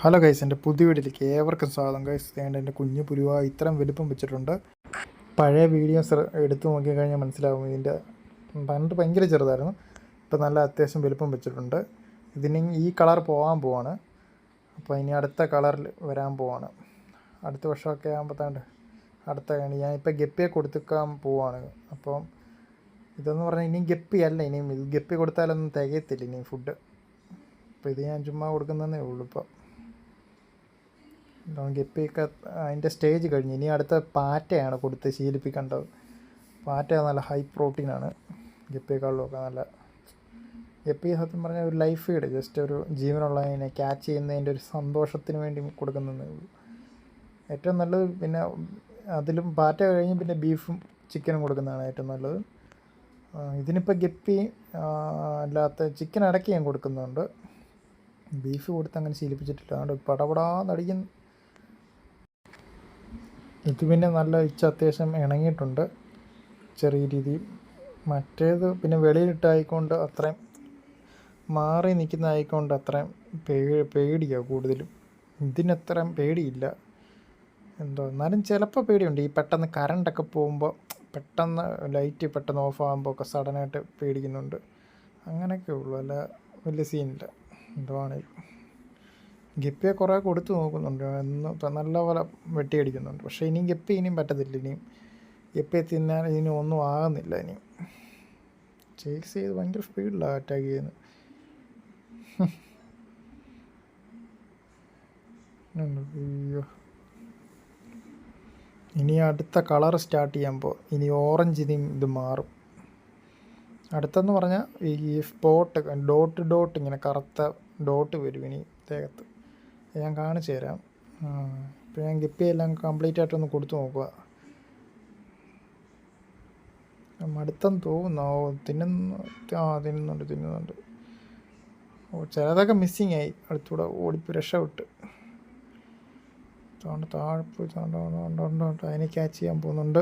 Hello guys എന്റെ പുതിയ വീട്ടിലേക്ക് ഏവർക്കും സ്വാഗതം. ഗൈസ് വേണ്ട എന്റെ കുഞ്ഞു പുരുവ ഇത്രയും വലുപ്പം വെച്ചിട്ടുണ്ട്. പഴയ വീഡിയോസ് എടുത്തു നോക്കിക്കഴിഞ്ഞാൽ മനസ്സിലാവും. ഇതിന്റെ പണ്ട് ഭയങ്കര ചെറുതായിരുന്നു. ഇപ്പം നല്ല അത്യാവശ്യം വലുപ്പം വെച്ചിട്ടുണ്ട്. ഇതിന് ഈ കളർ പോകാൻ പോവാണ്. അപ്പോൾ ഇനി അടുത്ത കളറിൽ വരാൻ പോവാണ്. അടുത്ത വർഷമൊക്കെ ആകുമ്പോഴത്താണ്ട് അടുത്ത ഞാനിപ്പോൾ ഗപ്പിയെ കൊടുത്തേക്കാൻ പോവാണ്. അപ്പം ഇതെന്ന് പറഞ്ഞാൽ ഇനിയും ഗപ്പി അല്ല ഇനിയും ഗപ്പി കൊടുത്താലൊന്നും തികയത്തില്ല ഇനിയും ഫുഡ്. അപ്പോൾ ഇത് ഞാൻ ചുമ്മാ കൊടുക്കുന്നതേ ഉള്ളൂ ഇപ്പോൾ ഗപ്പിയൊക്കെ അതിന്റെ സ്റ്റേജ് കഴിഞ്ഞ്. ഇനി അടുത്ത പാറ്റയാണ് കൊടുത്ത് ശീലിപ്പിക്കേണ്ടത്. പാറ്റ നല്ല ഹൈ പ്രോട്ടീനാണ്. ഗപ്പിയേക്കാളിലൊക്കെ നല്ല ഗപ്പി സത്യം പറഞ്ഞാൽ ഒരു ലൈഫ് ഫീഡ് ജസ്റ്റ് ഒരു ജീവനുള്ളതിനെ ക്യാച്ച് ചെയ്യുന്നതിന്റെ ഒരു സന്തോഷത്തിന് വേണ്ടി കൊടുക്കുന്നതേ ഉള്ളൂ. ഏറ്റവും നല്ലത് പിന്നെ അതിലും പാറ്റ കഴിഞ്ഞ് പിന്നെ ബീഫും ചിക്കനും കൊടുക്കുന്നതാണ് ഏറ്റവും നല്ലത്. ഇതിനിപ്പോൾ ഗപ്പി അല്ലാത്ത ചിക്കൻ ഇടയ്ക്ക് ഞാൻ കൊടുക്കുന്നുണ്ട്. ബീഫ് കൊടുത്ത് അങ്ങനെ ശീലിപ്പിച്ചിട്ടില്ല. അതുകൊണ്ട് പടപടാന്നടിക്കുന്ന ഇത് പിന്നെ നല്ല ഇച്ച അത്യാവശ്യം ഇണങ്ങിയിട്ടുണ്ട്. ചെറിയ രീതിയിൽ. മറ്റേത് പിന്നെ വെളിയിലിട്ടായിക്കൊണ്ട് അത്രയും മാറി നിൽക്കുന്നതായിക്കൊണ്ട് അത്രയും പേ പേടിയാണ് കൂടുതലും. ഇതിനത്രയും പേടിയില്ല. എന്തോ എന്നാലും ചിലപ്പോൾ പേടിയുണ്ട്. ഈ പെട്ടെന്ന് കറണ്ടൊക്കെ പോകുമ്പോൾ പെട്ടെന്ന് ലൈറ്റ് പെട്ടെന്ന് ഓഫ് ആകുമ്പോൾ ഒക്കെ സഡനായിട്ട് പേടിക്കുന്നുണ്ട്. അങ്ങനെയൊക്കെ ഉള്ളൂ. അല്ല വലിയ സീനില്ല എന്തോ ആണേലും ഗപ്പിയെ കുറേ കൊടുത്തു നോക്കുന്നുണ്ട്. എന്ന് നല്ലപോലെ നല്ല പോലെ വെട്ടിയടിക്കുന്നുണ്ട്. പക്ഷേ ഇനിയും ഗപ്പി ഇനിയും പറ്റത്തില്ല. ഇനിയും ഗപ്പിയെ തിന്നാൻ ഇനി ഒന്നും ആകുന്നില്ല ഇനിയും ചേസ് ചെയ്ത് ഭയങ്കര സ്പീഡിലാണ് അറ്റാക്ക് ചെയ്യുന്നത്. ഇനി അടുത്ത കളർ സ്റ്റാർട്ട് ചെയ്യുമ്പോൾ ഇനി ഓറഞ്ച് ഇനി ഇത് മാറും. അടുത്തെന്ന് പറഞ്ഞാൽ ഈ സ്പോട്ട് ഡോട്ട് ഡോട്ട് ഇങ്ങനെ കറുത്ത ഡോട്ട് വരും ഇനി ദേഹത്ത്. ഞാൻ കാണിച്ചു തരാം. ഇപ്പം ഞാൻ ഗിപ്പി എല്ലാം കംപ്ലീറ്റ് ആയിട്ടൊന്ന് കൊടുത്തു നോക്കുക. മടുത്തെന്ന് തോന്നുന്നു? ഓ തിന്നുന്നു. ആ തിന്നുന്നുണ്ട് തിന്നുന്നുണ്ട്. ഓ ചിലതൊക്കെ മിസ്സിങ് ആയി. അടുത്തൂടെ ഓടിപ്പ് വിട്ട് താഴെ താഴ്പ്പ് തോണ്ട് അതിനെ ക്യാച്ച് ചെയ്യാൻ പോകുന്നുണ്ട്.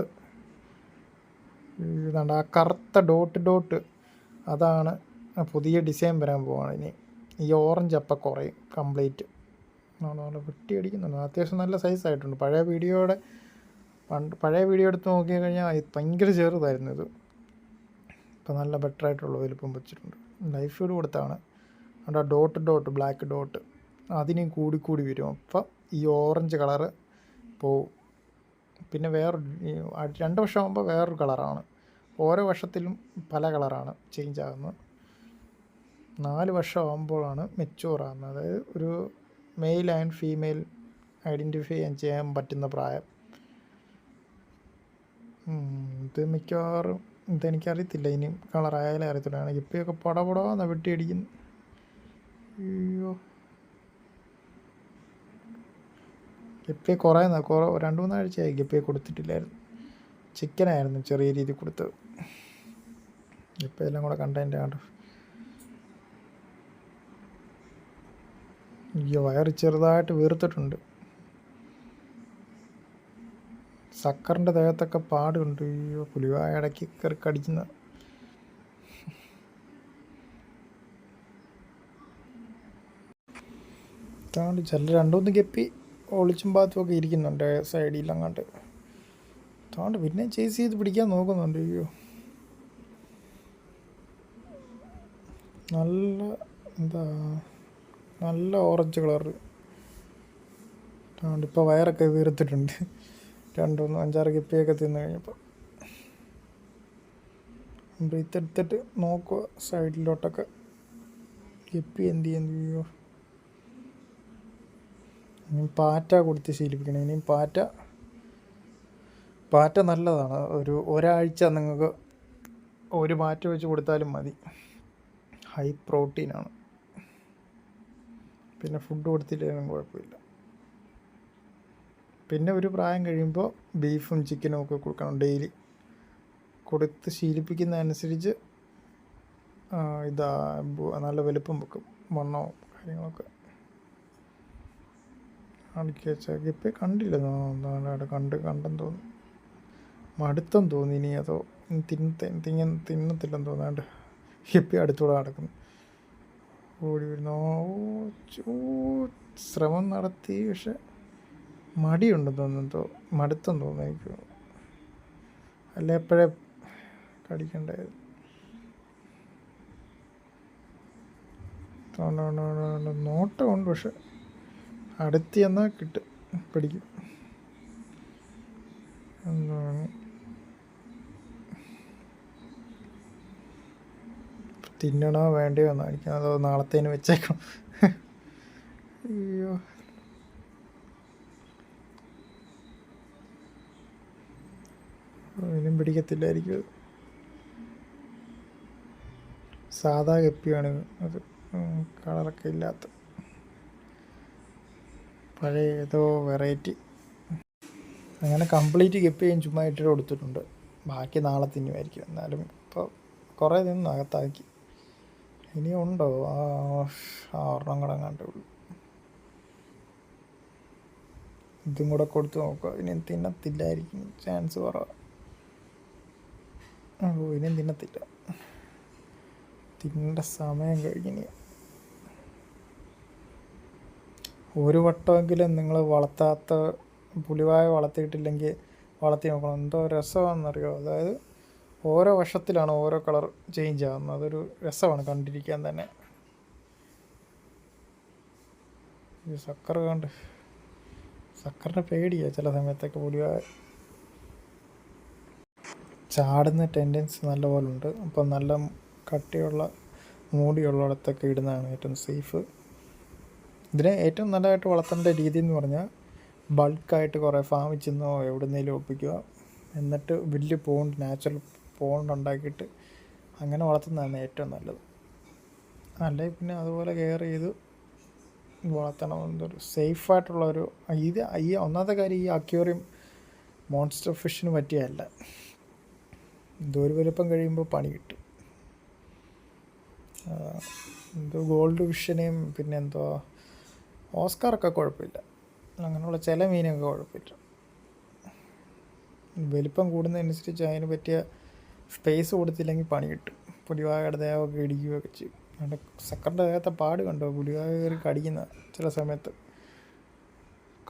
ഇതാണ്ട് ആ കറുത്ത ഡോട്ട് ഡോട്ട് അതാണ് പുതിയ ഡിസൈൻ വരാൻ പോവാണ് ഇനി. ഈ ഓറഞ്ച് അപ്പം കുറയും കംപ്ലീറ്റ് നല്ല വെട്ടി അടിക്കുന്നുണ്ട് അത്യാവശ്യം നല്ല സൈസായിട്ടുണ്ട് പഴയ വീഡിയോയുടെ പണ്ട് പഴയ വീഡിയോ എടുത്ത് നോക്കി കഴിഞ്ഞാൽ ഭയങ്കര ചെറുതായിരുന്നു ഇത്. ഇപ്പം നല്ല ബെറ്റർ ആയിട്ടുള്ള വലുപ്പം വെച്ചിട്ടുണ്ട്. ലൈഫ് ഫീഡ് കൊടുത്താണ്. അതുകൊണ്ട് ആ ഡോട്ട് ഡോട്ട് ബ്ലാക്ക് ഡോട്ട് അതിനും കൂടി കൂടി വരും. അപ്പം ഈ ഓറഞ്ച് കളറ് പോവും. പിന്നെ വേറെ രണ്ട് വർഷം ആകുമ്പോൾ വേറൊരു കളറാണ് ഓരോ വർഷത്തിലും പല കളറാണ് ചേഞ്ച് ആകുന്നത് നാല് വർഷം ആകുമ്പോഴാണ് മെച്ചൂർ ആകുന്നത് അതായത് ഒരു മെയിൽ ആൻഡ് ഫീമെയിൽ ഐഡന്റിഫൈ ചെയ്യാൻ പറ്റുന്ന പ്രായം. ഇത് മിക്കവാറും ഇതെനിക്കറിയത്തില്ല ഇനി കളറായാലേ അറിയത്തില്ല കാരണം ഇപ്പോഴൊക്കെ പടപടാന്ന് വെട്ടിയടിക്കുന്നു. അയ്യോ. ഗപ്പിയെ കുറേ കുറേ രണ്ട് മൂന്നാഴ്ചയായി ഗപ്പിയെ കൊടുത്തിട്ടില്ലായിരുന്നു. ചിക്കനായിരുന്നു ചെറിയ രീതിയിൽ കൊടുത്തത്. ഗപ്പിയെല്ലാം കൂടെ കണ്ടതിന്റെ കണ്ടു അയ്യോ വയറ് ചെറുതായിട്ട് വീർത്തിട്ടുണ്ട്. സക്കറിന്റെ ദേഹത്തൊക്കെ പാടുണ്ട്. അയ്യോ പുലിവായ ഇടയ്ക്ക് കയറി കടിക്കുന്ന. ചില രണ്ടുമൂന്ന് കെപ്പി ഒളിച്ചും പാത്തും ഒക്കെ ഇരിക്കുന്നുണ്ട് സൈഡിൽ അങ്ങോട്ട് താണ്ട് പിന്നെ ചേസ് ചെയ്ത് പിടിക്കാൻ നോക്കുന്നുണ്ട്. അയ്യോ. നല്ല എന്താ നല്ല ഓറഞ്ച് കളർ അതുകൊണ്ട് ഇപ്പോൾ വയറൊക്കെ വീർത്തിട്ടുണ്ട്. രണ്ടൊന്ന് അഞ്ചാറ് കിപ്പിയൊക്കെ തിന്നു കഴിഞ്ഞപ്പോൾ ബ്രീത്ത് എടുത്തിട്ട് നോക്കുക സൈഡിലോട്ടൊക്കെ. ഗപ്പി എന്ത് ചെയ്യുന്നു അയ്യോ ഇനി പാറ്റ കൊടുത്ത് ശീലിപ്പിക്കണം. ഇനിയും പാറ്റ. പാറ്റ നല്ലതാണ്. ഒരു ഒരാഴ്ച നിങ്ങൾക്ക് ഒരു പാറ്റ വെച്ച് കൊടുത്താലും മതി. ഹൈ പ്രോട്ടീനാണ്. പിന്നെ ഫുഡ് കൊടുത്തില്ലെങ്കിലും കുഴപ്പമില്ല. പിന്നെ ഒരു പ്രായം കഴിയുമ്പോൾ ബീഫും ചിക്കനും ഒക്കെ കൊടുക്കണം ഡെയിലി കൊടുത്ത് ശീലിപ്പിക്കുന്നതനുസരിച്ച് ഇതാ നല്ല വലുപ്പം വെക്കും. വണ്ണവും കാര്യങ്ങളൊക്കെ. അടുക്കി വെച്ചാൽ ഇപ്പം കണ്ടില്ല നാളെ കണ്ട് കണ്ടെന്ന് തോന്നുന്നു. മടുത്തം തോന്നി ഇനി അതോ തിന്ന തിങ്ങ തിന്നത്തില്ലെന്ന് തോന്നാണ്ട് ഹിപ്പി അടുത്തൂടെ നടക്കുന്നു. ഓടി വരുന്നു. ശ്രമം നടത്തി പക്ഷെ മടിയുണ്ടെന്ന് തോന്നുന്നു മടുത്തം തോന്നുന്നു അല്ല എപ്പോഴേ കടിക്കണ്ടായത് നോട്ടമുണ്ട് പക്ഷെ അടുത്ത് ചെന്നാൽ കിട്ടും പിടിക്കും. തിന്നണോ വേണ്ടി വന്നായിരിക്കും അതോ നാളത്തേന് വെച്ചേക്കണം അയ്യോ. ഇതിനും പിടിക്കത്തില്ലായിരിക്കും സാധാ കപ്പിയാണ് അത്. കളറൊക്കെ ഇല്ലാത്ത. പഴയ ഏതോ വെറൈറ്റി. അങ്ങനെ കംപ്ലീറ്റ് കപ്പി ചുമ്മാ ഇട്ടിട്ട് കൊടുത്തിട്ടുണ്ട്. ബാക്കി നാളെ തിന്നുമായിരിക്കും. എന്നാലും ഇപ്പോൾ കുറേ നിന്ന് അകത്താക്കി. ഇനി ഉണ്ടോ ആ ഒരെണ്ണം കൂടെ കണ്ടേ ഉള്ളൂ. ഇതും കൂടെ കൊടുത്ത് നോക്കുക ഇനി തിന്നത്തില്ലായിരിക്കും. ചാൻസ് കുറവാണ് ഓ ഇനിയും തിന്നത്തില്ല. തിന്നേണ്ട സമയം കഴിഞ്ഞിനി. ഒരു വട്ടമെങ്കിലും നിങ്ങൾ വളർത്താത്ത പുലിവായ വളർത്തിയിട്ടില്ലെങ്കിൽ വളർത്തി നോക്കണം. എന്തോ രസമാണെന്നറിയോ? അതായത് ഓരോ വർഷത്തിലാണ് ഓരോ കളർ ചേഞ്ച് ആകുന്നത് അതൊരു രസമാണ് കണ്ടിരിക്കാൻ തന്നെ. ഈ സക്കർ കണ്ട് സക്കറിന്റെ പേടിയാ ചില സമയത്തൊക്കെ പുലി ചാടുന്ന ടെൻഡൻസി നല്ലപോലെ ഉണ്ട് അപ്പം നല്ല കട്ടിയുള്ള മൂടിയുള്ളിടത്തൊക്കെ ഇടുന്നതാണ് ഏറ്റവും സേഫ് ഇതിനെ ഏറ്റവും നല്ലതായിട്ട് വളർത്തേണ്ട രീതി എന്ന് പറഞ്ഞാൽ ബൾക്കായിട്ട് കുറേ ഫാമിൽ ചെന്നോ എവിടെ നിന്നെങ്കിലും ഒപ്പിക്കുക. എന്നിട്ട് വലിയ പോണ്ട് നാച്ചുറൽ പോണ്ട് ഉണ്ടാക്കിയിട്ട് അങ്ങനെ വളർത്തുന്നതാണ് ഏറ്റവും നല്ലത്. അല്ലെങ്കിൽ പിന്നെ അതുപോലെ കെയർ ചെയ്ത് വളർത്തണം എന്തൊരു സേഫായിട്ടുള്ള ഒരു ഇത് ഈ ഒന്നാമത്തെ കാര്യം ഈ അക്യൂറിയം മോൺസ്റ്റർ ഫിഷിന് പറ്റിയല്ല ഇതൊരു വലുപ്പം കഴിയുമ്പോൾ പണി കിട്ടും. എന്തോ ഗോൾഡ് ഫിഷിനെയും പിന്നെ എന്തോ ഓസ്കാറൊക്കെ കുഴപ്പമില്ല. അങ്ങനെയുള്ള ചില മീനൊക്കെ കുഴപ്പമില്ല. വലിപ്പം കൂടുന്നതനുസരിച്ച് അതിന് പറ്റിയ സ്പേസ് കൊടുത്തില്ലെങ്കിൽ പണി കിട്ടും. പുലിവാകയുടെ ദേഹമൊക്കെ ഇടിക്കുകയൊക്കെ ചെയ്യും. അതുകൊണ്ട് സക്കറിന്റെ ദേഹത്തെ പാട് കണ്ടോ? പുലിവാക കയറി കടിക്കുന്ന ചില സമയത്ത്.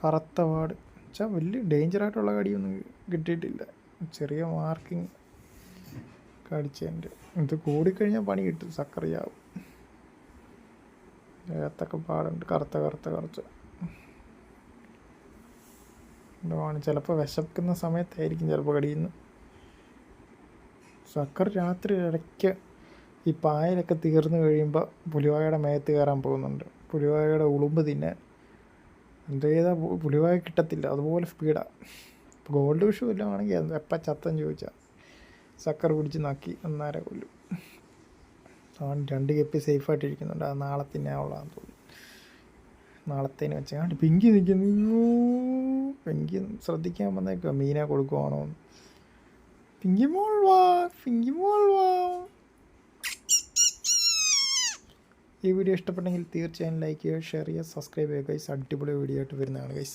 കറുത്ത പാട്. വെച്ചാൽ വലിയ ഡേഞ്ചറായിട്ടുള്ള കടിയൊന്നും കിട്ടിയിട്ടില്ല. ചെറിയ മാർക്കിങ് കടിച്ചതിന്റെ. ഇത് കൂടിക്കഴിഞ്ഞാൽ പണി കിട്ടും. സക്കറിയാവും. ദേഹത്തൊക്കെ പാടുണ്ട്. കറുത്ത കറുത്ത കറുത്ത. ചിലപ്പോൾ വിശക്കുന്ന സമയത്തായിരിക്കും ചിലപ്പോൾ കടിയുന്നത്. സക്കർ രാത്രി ഇടയ്ക്ക് ഈ പായലൊക്കെ തീർന്നു കഴിയുമ്പോൾ പുലിവായയുടെ മേത്ത് കയറാൻ പോകുന്നുണ്ട്. പുലിവായയുടെ ഉളുമ്പ് തിന്നെ എന്ത് ചെയ്താൽ പുലിവായ കിട്ടത്തില്ല. അതുപോലെ സ്പീഡാണ് ഗോൾഡ് വിഷു എല്ലാം എപ്പം ചത്തം ചോദിച്ചാൽ സക്കർ പിടിച്ച് നക്കി അന്നേരം കൊല്ലും. അവൻ രണ്ട് കപ്പി സേഫായിട്ടിരിക്കുന്നുണ്ട് അത് നാളെ തിന്നാനുള്ളതാന്ന് തോന്നുന്നു. നാളത്തേന് വെച്ചാൽ പിങ്കി നിൽക്കുന്നു പിങ്കി ശ്രദ്ധിക്കാൻ വന്നേക്കുക മീനാ കൊടുക്കുവാണോ fingi പിങ്കി മോൾ വാ ഈ വീഡിയോ ഇഷ്ടപ്പെട്ടെങ്കിൽ തീർച്ചയായും ലൈക്ക് ചെയ്യുക ഷെയർ ചെയ്യുക സബ്സ്ക്രൈബ് ചെയ്യുക ഗൈസ് അടിപൊളി വീഡിയോ ആയിട്ട് വരുന്നതാണ് ഗൈസ്